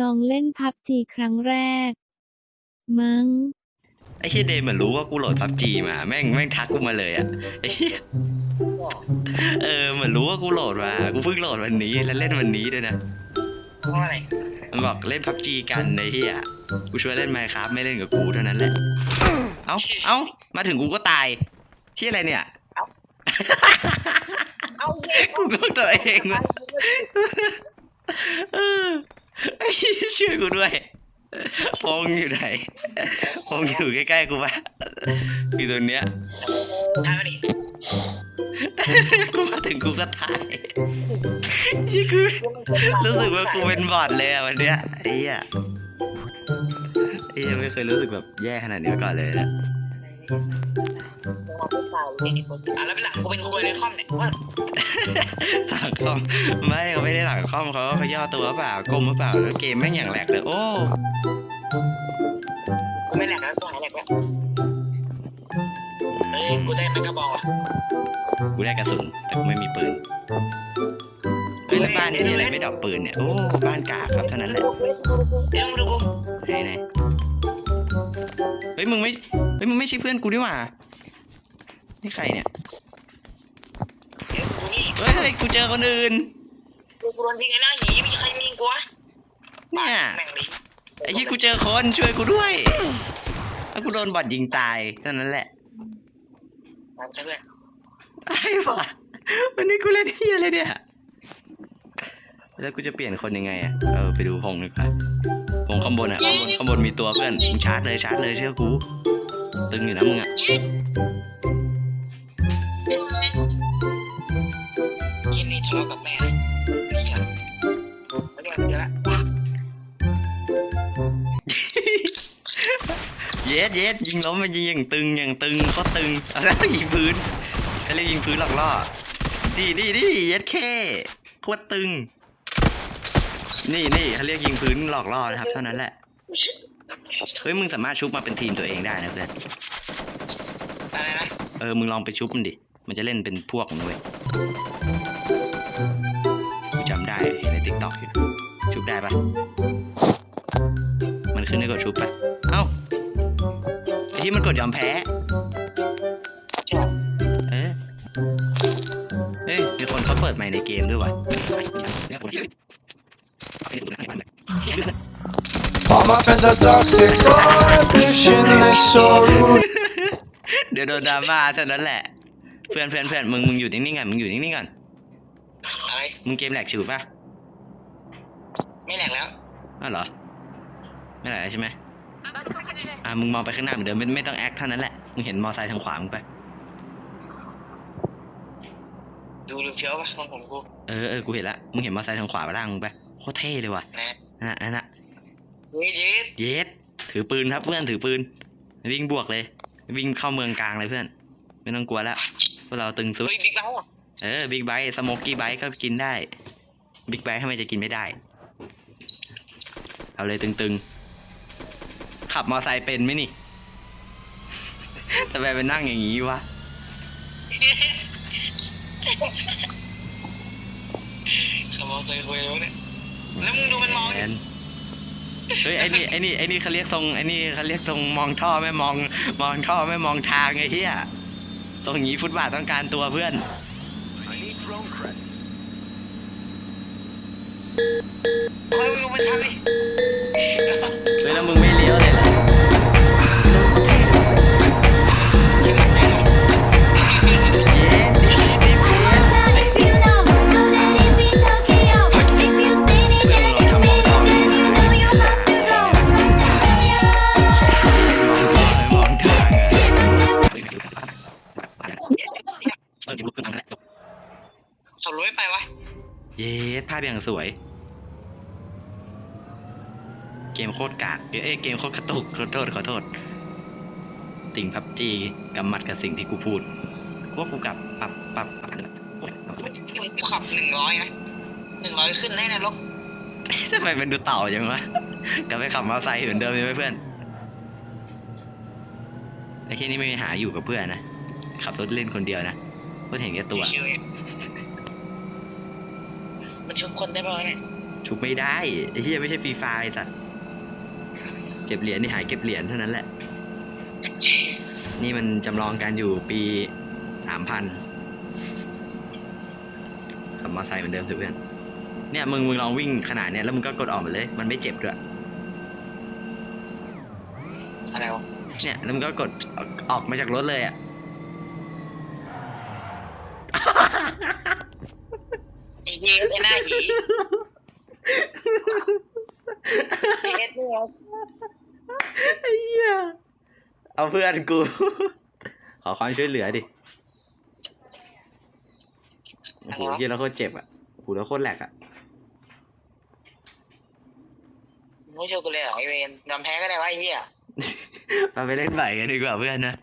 ลองเล่นพับจีครั้งแรก มั้ง ไอ้เฮียเดย์เหมือนรู้ว่ากูโหลดพับจีมา แม่งแม่งทักกูมาเลยอะไอ้เหี้ยเออเหมือนรู้ว่ากูโหลดมากูเพิ่งโหลดวันนี้แล้วเล่นวันนี้ด้วยนะเพราะอะไรมันบอกเล่นพับจีกันไอ้เฮียกูชวนเล่นไมค์ครับไม่เล่นกับกูเท่านั้นแหละเอ้าเอ้ามาถึงกูก็ตายเฮียอะไรเนี่ยเอากูงงตัวเองว่ะเออไอ้เหี้ย ช่วยกูด้วยพงอยู่ไหนพงอยู่ใกล้ๆกูปะอยู่ตรงเนี้ยใช่ไหมดิกูมาถึงกูก็ตายยี่กูรู้สึกว่ากูเป็นบอดเลยอะวันเนี้ยไอ้เหี้ยไอ้เหี้ยไม่เคยรู้สึกแบบแย่ขนาดนี้มาก่อนเลยนะ อะแล้วเป็นหลักกูเป็นคุยในคอมเนี่ยว่าหลังคอมไม่เขาไม่ได้หลังคอมเขาเขาย่อตัวเปล่ากลมหรือเปล่าแล้วเกมแม่งอย่างแหลกเลยโอ้กูไม่แหลกแล้วกูหายแหลกแล้วเฮ้ยกูได้แมกกาบอลอะกูได้กระสุนแต่กูไม่มีปืนเฮ้ยแล้วบ้านนี่มีอะไรไม่ดอกปืนเนี่ยโอ้บ้านกากครับเท่านั้นแหละเดี๋ยวมึงดูกูไหนไหนเฮ้ยมึงไม่เฮ้ยมึงไม่ใช่เพื่อนกูด้วยว่ะนี่ใครเนี่ย เดี๋ยวกูนี่เฮ้ยเฮ้ยกูเจอคนอื่น กูกูโดนทิ้งไอ้หน้าหีมีใครมีกูวะเนี่ย แม่งดิไอ้ที่กูเจอคนช่วยกูด้วย แล้วกูโดนบอดยิงตายเท่านั้นแหละตามใช่เพื่อนไอ้บ้าวันนี้กูเล่นเฮียอะไรเนี่ย แล้วกูจะเปลี่ยนคนยังไงอะเออไปดูพงดีกว่าพงข้างบนอะข้างบนข้างบนมีตัวเพื่อนมึงชาร์จเลยชาร์จเลยเชื่อกู ตึงอยู่นะมึงอะยินนี่ทะเลาะกับแม่เลยเหี้ยแล้วเนี่ยเดี๋ยวละเย็ดเย็ดยิงล้มมันยิงอย่างตึงอย่างตึงโคตรตึงเอาแล้วยิงพื้นเขาเรียกยิงพื้นหลอกล่อดีดีดีเย็ดแค่โคตรตึง นี่นี่เขาเรียกยิงพื้นหลอกล่อนะครับเท่านั้นแหละ เฮ้ยมึงสามารถชุบมาเป็นทีมตัวเองได้นะเพื่อน อะไรนะ เออ มึงลองไปชุบมันดิ มันจะเล่นเป็นพวกมึงนะเว้ยกูจำได้เห็นในติ๊กต็อกอยู่ ชุบได้ปะมันขึ้นให้กดชุบปะเอ้าไอที่มันกดยอมแพ้ เอ๊ะเฮ้ยมีคนเขาเปิดใหม่ในเกมด้วยวะ All my friends are toxic, all ambition is so rude. เดี๋ยวโดนดราม่าเท่านั้นแหละ เพื่อนเพื่อนเพื่อนมึงมึงอยู่นิ่งๆก่อนมึงอยู่นิ่งๆก่อนอะไรมึงเกมแหลกชิวป่ะไม่แหลกแล้วอ้าวเหรอ ไม่แหลกใช่ไหมอะมึงมองไปข้างหน้าเหมือนเดิมไม่ไม่ต้องแอคเท่านั้นแหละมึงเห็นมอไซค์ทางขวามึงไปดูดูเฟี้ยวปะทรงผมกูเออเออกูเห็นละมึงเห็นมอไซค์ทางขวาไปล่างมึงไปโคตรเท่เลยว่ะนะนั่นน่ะนั่นน่ะเฮ้ ยเย็ดเยสถือปืนครับเพื่อนถือปืน วิ่งบวกเลย วิ่งเข้าเมืองกลางเลยเพื่อน ไม่ต้องกลัวแล้วพวกเราตึงสุดเฮ้ยบิ๊กเบ้าอะเออบิ๊กไบค์สโมกกี้ไบค์ก็กินได้บิ๊กไบค์ทำไมจะกินไม่ได้ เอาเลยตึงๆ ขับมอไซค์เป็นไหมนี่ ทำไมไปนั่งอย่างนี้วะขโมยเซยคุยแล้วเนี่ยแล้วมึงดูมันมองดิ แน เฮ้ยไอ้นี่ไอ้นี่ไอ้นี่เขาเรียกทรงไอ้นี่เขาเรียกทรงมองท่อไม่มอง มองท่อไม่มองทางไอ้เหี้ยตรงนี้ฟุตบาทต้องการตัวเพื่อนเฮ้ยมึงดูมันทำดิ กขึ้นมาแล้วขับรถไม่ไปวะ เย้ภาพอย่างสวย เกมโคตรกาก เอ้ยเกมโคตรกระตุกขอโทษขอโทษ ติ่งพับจีกำมัดกับสิ่งที่กูพูดกูว่ากูกลับปรับปรับปรับโอ๊ยกูขับหนึ่งร้อยนะหนึ่งร้อยขึ้นแน่นรกทำไมเป็นดูเต่าจังวะกลับไปขับมอเตอร์ไซค์เหมือนเดิมใช่ไหมเพื่อนไอ้ที่นี่ไม่มีหาอยู่กับเพื่อนนะ ขับรถเล่นคนเดียวนะ เพื่อนเห็นแค่ตัว ชิวๆเนี่ยมันชนคนได้ป่าวะเนี่ยชุบไม่ได้ไอ้เหี้ยไม่ใช่ฟรีไฟร์สัตว์เก็บเหรียญนี่หายเก็บเหรียญเท่านั้นแหละ นี่มันจำลองการอยู่ปีสามพันขับมอเตอร์ไซค์เหมือนเดิมสิเพื่อนเนี่ยมึงมึงลองวิ่งขนาดเนี้ยแล้วมึงก็กดออกมาเลย มันไม่เจ็บด้วยอะไรวะเนี่ยแล้วมึงก็กดออกออกมาจากรถเลยอะ ไอ้ เหี้ยไอ้หน้าหีไอ้เอ็ดเนี่ยไอ้เหี้ยเอาเพื่อนกู ขอความช่วยเหลือดิโอ้โหเหี้ยแล้วโคตรเจ็บอะโอ้โหแล้วโคตรแหลกอะไม่ช่วยกูเลยเหรอไอเวนยอมแพ้ก็ได้วะไอ้เหี้ย มาไปเล่นใหม่กันดีกว่าเพื่อนนะ